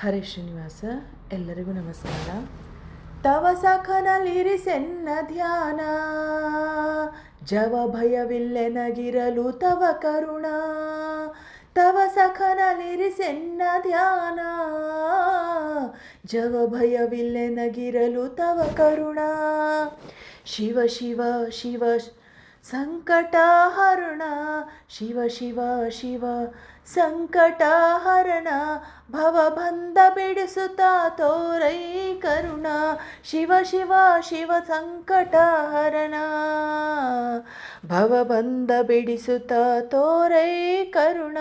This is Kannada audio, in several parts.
ಹರೇ ಶ್ರೀನಿವಾಸ, ಎಲ್ಲರಿಗೂ ನಮಸ್ಕಾರ. ತವ ಸಖನಲಿರಿಸೆನ್ನ ಧ್ಯಾನ ಜವ ಭಯವಿಲ್ಲೆನಗಿರಲು ತವ ಕರುಣ. ತವ ಸಖನಲಿರಿಸೆನ್ನ ಧ್ಯಾನ ಜವ ಭಯವಿಲ್ಲೆನಗಿರಲು ತವ ಕರುಣ. ಶಿವ ಶಿವ ಶಿವ ಸಂಕಟಹರಣ. ಶಿವ ಶಿವ ಶಿವ, ಸಂಕಟಹರಣ. ಭವಬಂಧ ಬಿಡಿಸುತ್ತಾ ತೋರೈ ಕರುಣ. ಶಿವ ಶಿವ ಶಿವ, ಸಂಕಟಹರಣ. ಭವಬಂಧ ಬಿಡಿಸುತ್ತಾ ತೋರೈ ಕರುಣ.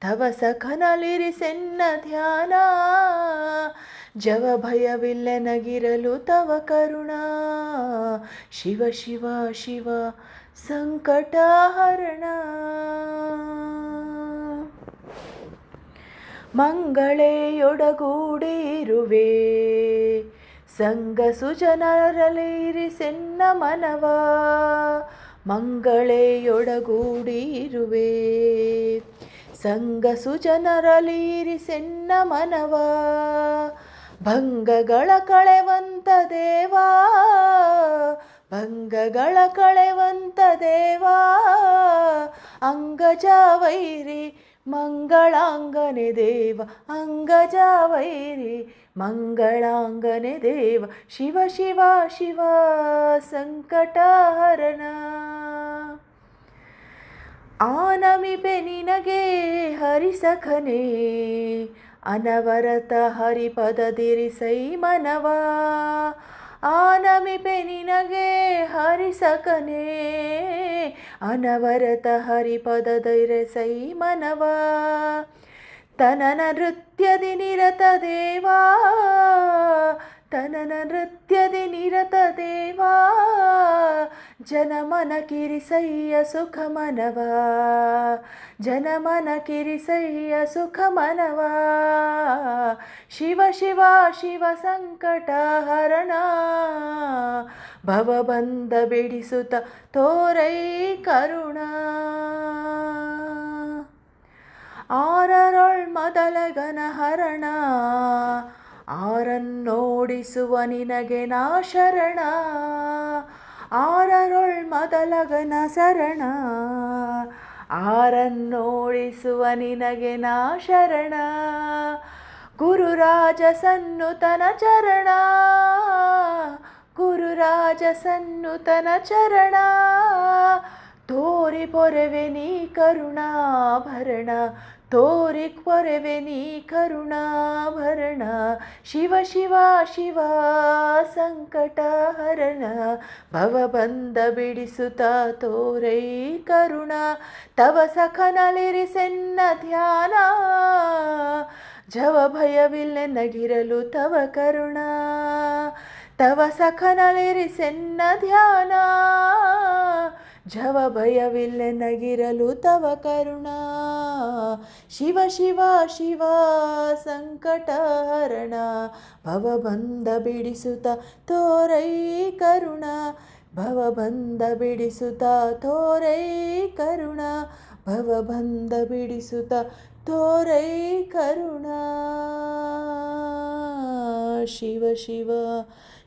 ತವ ಸಖನಲಿರಿಸೆನ್ನ ಧ್ಯಾನ. ಜವ ಭಯವಿಲ್ಲೆನಗಿರಲು ತವ ಕರುಣ. ಶಿವ ಶಿವ ಶಿವ ಸಂಕಟಹರಣ ಮಂಗಳೆಯೊಡಗೂಡಿರುವೆ. ಸಂಘ ಸುಜನರಲಿರಿಸೆನ್ನ ಮನವ. ಮಂಗಳೆಯೊಡಗೂಡಿರುವೆ. ಸಂಗ ಸುಜನರಲಿರಿಸೆನ್ನ ಮನವ. ಭಂಗಗಳ ಕಳೆವಂತ ದೇವಾ. ಭಂಗಗಳ ಕಳೆವಂತ ದೇವಾ ಅಂಗಜ ವೈರಿ ಮಂಗಳಾಂಗನೆ ದೇವ ಅಂಗಜ ವೈರಿ ಮಂಗಳಾಂಗನೆ ದೇವ, ಶಿವ ಶಿವ ಶಿವ ಸಂಕಟಹರಣ. ಆನಮಿಪೆ ನಿನಗೆ ಹರಿಸಖನೆ, ಅನವರತ ಹರಿಪದದಿರಿಸೈ ಮನವ ಆನಮಿಪೆ ನಿನಗೆ ಹರಿಸಕನೆ. ಅನವರತ ಹರಿಪದದಿರಿಸೈ ಮನವ ತನನ ನೃತ್ಯದಿ ನಿರತ ದೇವಾ. ತನನ ನೃತ್ಯದಿ ನಿರತ ದೇವಾ, ಜನಮನ ಕಿರಿಸಯ್ಯ ಸುಖ ಮನವ ಜನಮನ ಕಿರಿಸಯ್ಯ ಸುಖ ಮನವ ಶಿವ ಶಿವ ಶಿವ ಸಂಕಟಹರಣ ಭವಬಂಧ ಬಿಡಿಸುತ್ತ ತೋರೈ ಕರುಣ. ಆರರೊಳ್ ಮೊದಲಗನ ಹರಣ ಆರನ್ನೋಡಿಸುವ ನಿನಗೆ ನಾ ಶರಣ. ಆರರೊಳ್ ಮೊದಲಗನ ಶರಣ ಆರನ್ನೋಡಿಸುವ ನಿನಗೆ ನಾ ಶರಣ. ಗುರುರಾಜ ಸನ್ನುತನ ಚರಣ. ಗುರುರಾಜ ಸನ್ನುತನ ಚರಣ. ತೋರಿ ಪೊರೆವೆ ನೀ ಕರುಣಾಭರಣ ತೋರಿ ಪೊರೆವೆ ನೀ ಕರುಣಾಭರಣ ಶಿವ ಶಿವ ಶಿವ ಸಂಕಟಹರಣ ಭವಬಂಧ ಬಿಡಿಸುತ್ತ ತೋರೈ ಕರುಣ, ತವ ಸಖನಲಿರಿಸೆನ್ನ ಧ್ಯಾನ ಜವ ಭಯವಿಲ್ಲೆನಗಿರಲು ತವ ಕರುಣ, ತವ ಸಖನಲಿರಿಸೆನ್ನ ಧ್ಯಾನ. ಜವ ಭಯವಿಲ್ಲೆನಗಿರಲು ತವ ಕರುಣ, ಶಿವ ಶಿವ ಶಿವ ಸಂಕಟಹರಣ ಭವಬಂಧ ಬಿಡಿಸುತ್ತ ತೋರೈ ಕರುಣ, ಭವಬಂಧ ಬಿಡಿಸುತ್ತ ತೋರೈ ಕರುಣ. ಭವಬಂಧ ಬಿಡಿಸುತ್ತ ತೋರೈ ಕರುಣ. ಶಿವ ಶಿವ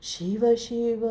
ಶಿವ ಶಿವ.